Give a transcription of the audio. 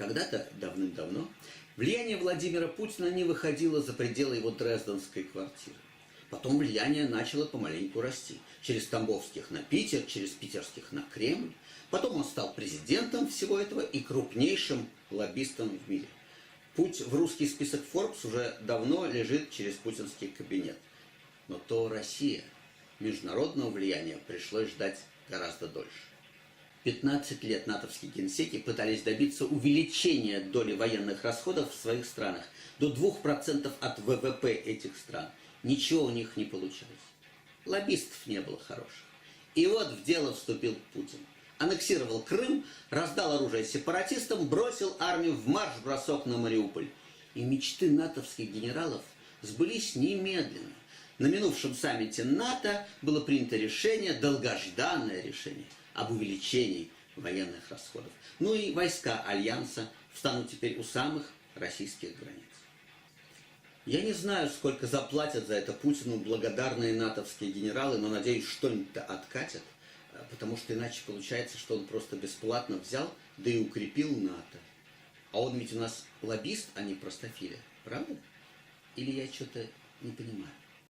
Когда-то, давным-давно, влияние Владимира Путина не выходило за пределы его дрезденской квартиры. Потом влияние начало помаленьку расти. Через Тамбовских на Питер, через Питерских на Кремль. Потом он стал президентом всего этого и крупнейшим лоббистом в мире. Путь в русский список Forbes уже давно лежит через путинский кабинет. Но то Россия. Международного влияния пришлось ждать гораздо дольше. 15 лет натовские генсеки пытались добиться увеличения доли военных расходов в своих странах до 2% от ВВП этих стран. Ничего у них не получалось. Лоббистов не было хороших. И вот в дело вступил Путин. Аннексировал Крым, раздал оружие сепаратистам, бросил армию в марш-бросок на Мариуполь. И мечты натовских генералов сбылись немедленно. На минувшем саммите НАТО было принято решение, долгожданное решение, об увеличении военных расходов. Ну и войска Альянса встанут теперь у самых российских границ. Я не знаю, сколько заплатят за это Путину благодарные натовские генералы, но надеюсь, что-нибудь-то откатят, э, потому что иначе получается, что он просто бесплатно взял, да и укрепил НАТО. А он ведь у нас лоббист, а не простофиля, правда? Или я что-то не понимаю?